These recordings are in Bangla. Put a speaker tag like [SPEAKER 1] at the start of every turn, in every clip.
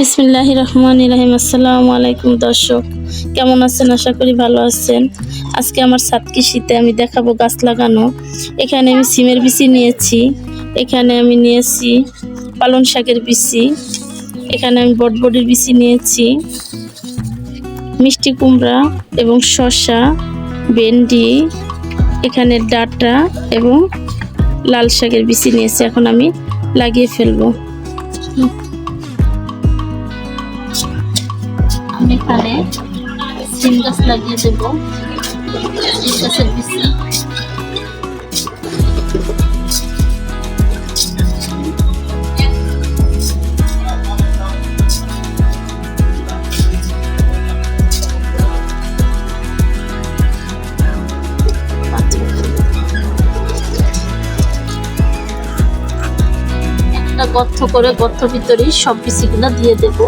[SPEAKER 1] বিসমিল্লাহ রহমান রাহিম। আসসালামু আলাইকুম দর্শক, কেমন আছেন? আশা করি ভালো আছেন। আজকে আমার সাত কৃষিতে আমি দেখাবো গাছ লাগানো। এখানে আমি সিমের বিচি নিয়েছি, এখানে আমি নিয়েছি পালং শাকের বিচি, এখানে আমি বটবডির বিচি নিয়েছি, মিষ্টি কুমড়া এবং শসা, ভেন্ডি, এখানে ডাটা এবং লাল শাকের বিচি নিয়েছি। এখন আমি লাগিয়ে ফেলব। আমি এখানে সিম গাছ লাগিয়ে দেবো। সিম গাছের করে গর্ত ভিতরে সব বিচিগুলো দিয়ে দেবো।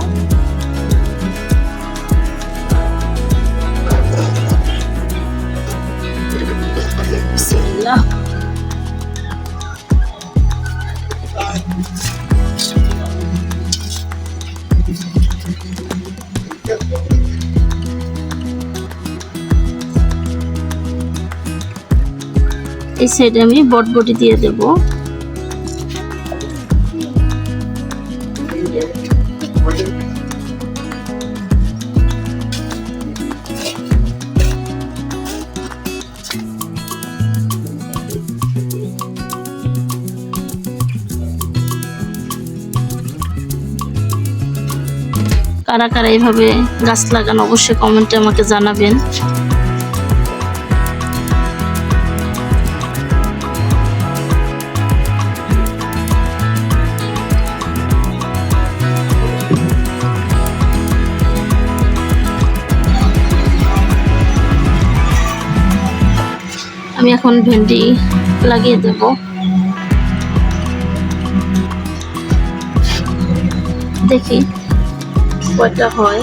[SPEAKER 1] বিসমিল্লাহ এই সাইডে আমি বটবটি দিয়ে দেব। কারা কারা এইভাবে গাছ লাগান অবশ্যই কমেন্টে আমাকে জানাবেন। আমি এখন ভেন্ডি লাগিয়ে দেব। দেখি। কয়টা হয়।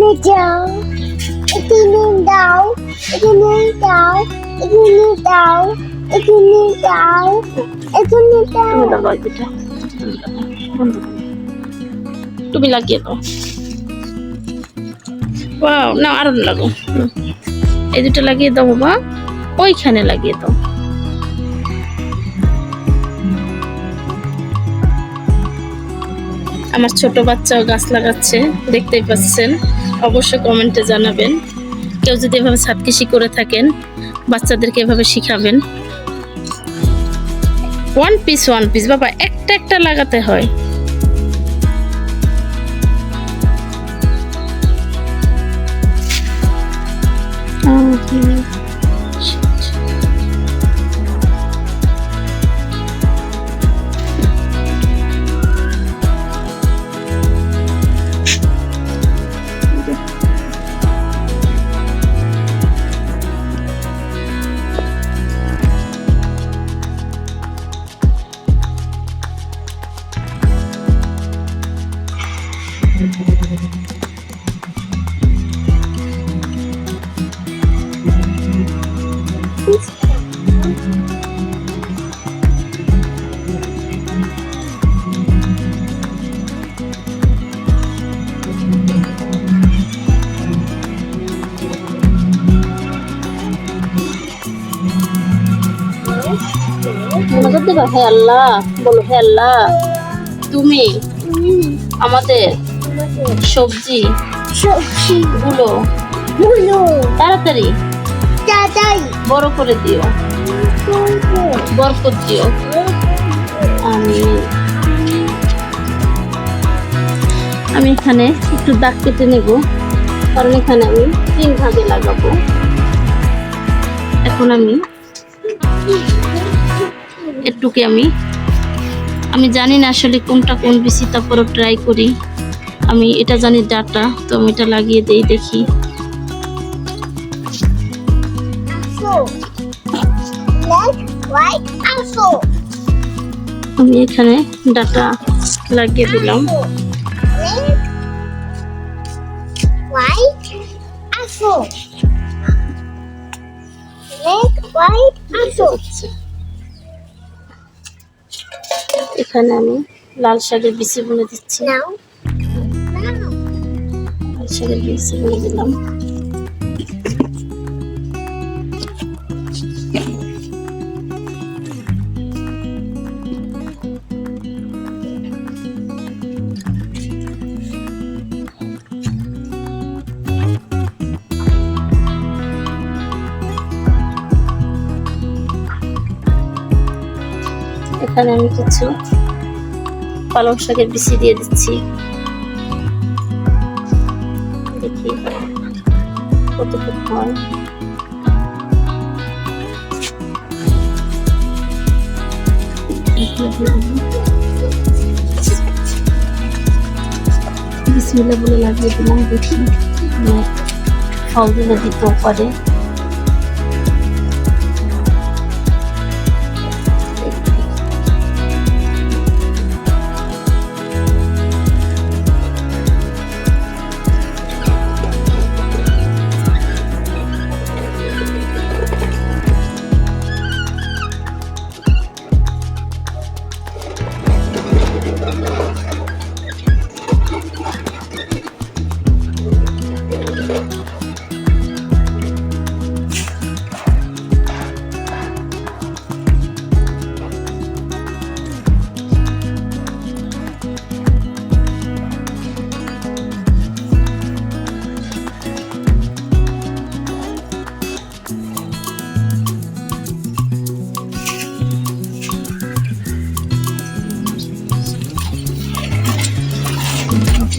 [SPEAKER 2] এখানে যাও এখানে দাও এখানে দাও এখানে দাও এখানে দাও এখানে দাও।
[SPEAKER 1] তুমি লাগিয়ে দাও। ওয়াও না আরও লাগো এই দুটো লাগিয়ে দাও বাবা। ওইখানে লাগিয়ে দাও। আমার ছোট বাচ্চাও গাছ লাগাচ্ছে, দেখতেই পাচ্ছেন। অবশ্যই কমেন্টে জানাবেন। কেউ যদি এভাবে ছাদ করে থাকেন, বাচ্চাদেরকে এভাবে শিখাবেন। ওয়ান পিস ওয়ান পিস বাবা, একটা একটা লাগাতে হয়। মনোযোগ দেবা হে আল্লাহ বলো হে আল্লাহ। তুমি আমাদের সবজি
[SPEAKER 2] সবজি।
[SPEAKER 1] গুলো। তাড়াতাড়ি।
[SPEAKER 2] দাদাই।
[SPEAKER 1] বড় করে দিও। বরকত দিও। আমি আমি এখানে একটু দাগ কেটে নেব। কারণ এখানে আমি তিন ভাগে লাগাবো। এখন আমি একটুকে আমি আমি জানি না আসলে কোনটা কোন বেশি তারপরে ট্রাই করি। আমি এটা জানি ডাটা তো আমি এটা লাগিয়ে দেই দেখি। আমি এখানে ডাটা লাগিয়ে দিলাম। এখানে আমি লাল শাকের বিচি বলে দিচ্ছি. লাল শাকের বিচি বলে দিলাম। এখানে আমি কিছু পালং শাকের বিচি দিয়ে দিচ্ছি। দেখি হয়। বিসমিল্লা বলে লাগিয়ে দিলাম দেখি ফল দিলে দিতেও পারে।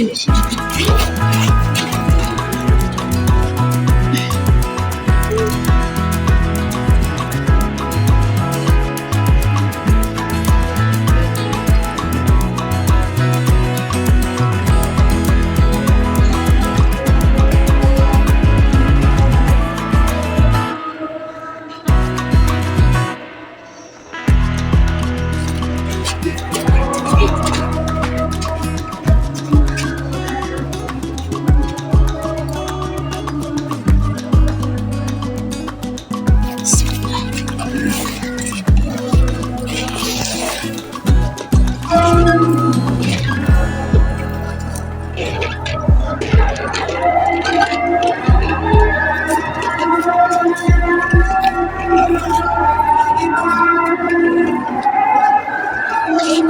[SPEAKER 1] 你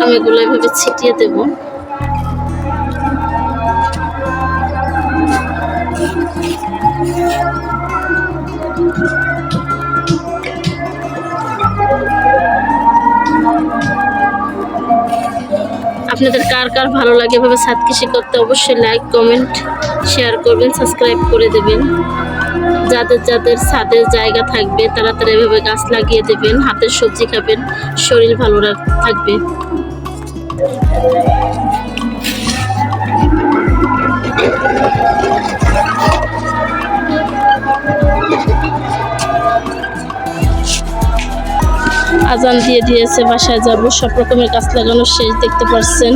[SPEAKER 1] আমি এগুলো এভাবে ছিটিয়ে দেব। আপনাদের কার কার ভালো লাগে এভাবে ছাদ কৃষি করতে অবশ্যই লাইক কমেন্ট শেয়ার করবেন সাবস্ক্রাইব করে দেবেন। যাদের যাদের ছাদের জায়গা থাকবে, তারা তারা এভাবে গাছ লাগিয়ে দেবেন, হাতের সবজি খাবেন, শরীর ভালো থাকবে। আজান দিয়ে দিয়েছে, বাসায় যাব। সব রকমের গাছ লাগানো শেষ, দেখতে পাচ্ছেন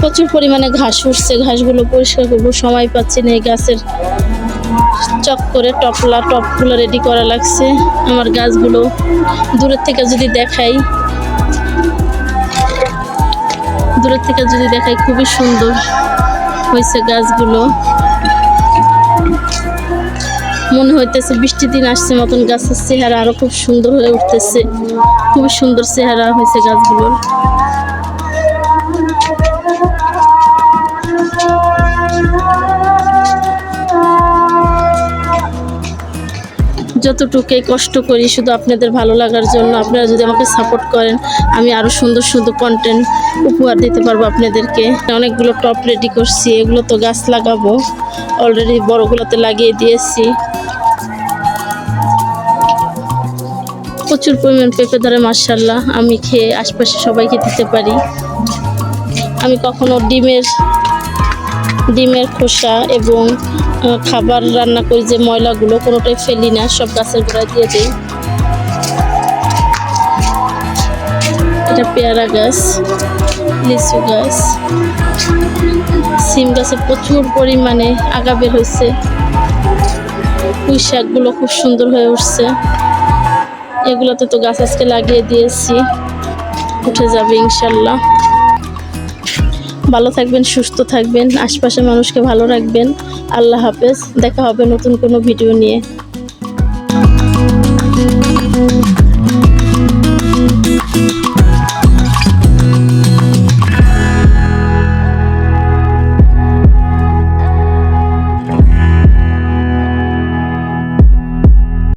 [SPEAKER 1] প্রচুর পরিমাণে ঘাস উঠছে, ঘাসগুলো পরিষ্কার করব। সময় পাচ্ছি না এই গাছের চক করে টপলা, টপগুলো রেডি করা লাগছে। আমার গাছগুলো দূরের থেকে যদি দেখাই দূরের থেকে যদি দেখাই, খুবই সুন্দর হয়েছে গাছগুলো। মনে হইতেছে বৃষ্টি দিন আসছে মতন গাছের চেহারা আরও খুব সুন্দর হয়ে উঠতেছে। খুবই সুন্দর চেহারা হয়েছে গাছগুলোর। যতটুকুই কষ্ট করি, শুধু আপনাদের ভালো লাগার জন্য। আপনারা যদি আমাকে সাপোর্ট করেন, আমি আরও সুন্দর সুন্দর কন্টেন্ট উপহার দিতে পারব আপনাদেরকে। অনেকগুলো টপ রেডি করছি, এগুলো তো গাছ লাগাবো। অলরেডি বড়গুলোতে লাগিয়ে দিয়েছি। প্রচুর পরিমাণ পেঁপে ধরে মার্শাল্লাহ আমি খেয়ে আশপাশে সবাইকে দিতে পারি। আমি কখনো ডিমের ডিমের খোসা এবং খাবার রান্না করি যে ময়লাগুলো, কোনোটাই ফেলি না, সব গাছের গোড়ায় দিয়ে দিই। এটা পেয়ারা গাছ, লিচু গাছ, সিম গাছে প্রচুর পরিমাণে আগা বের হয়েছে। পুঁই শাকগুলো খুব সুন্দর হয়ে উঠছে। এগুলোতে তো গাছ আজকে লাগিয়ে দিয়েছি। উঠে যাবে ইনশাল্লাহ। ভালো থাকবেন, সুস্থ থাকবেন, আশপাশের মানুষকে ভালো রাখবেন। আল্লাহ হাফেজ, দেখা হবে নতুন কোনো ভিডিও নিয়ে।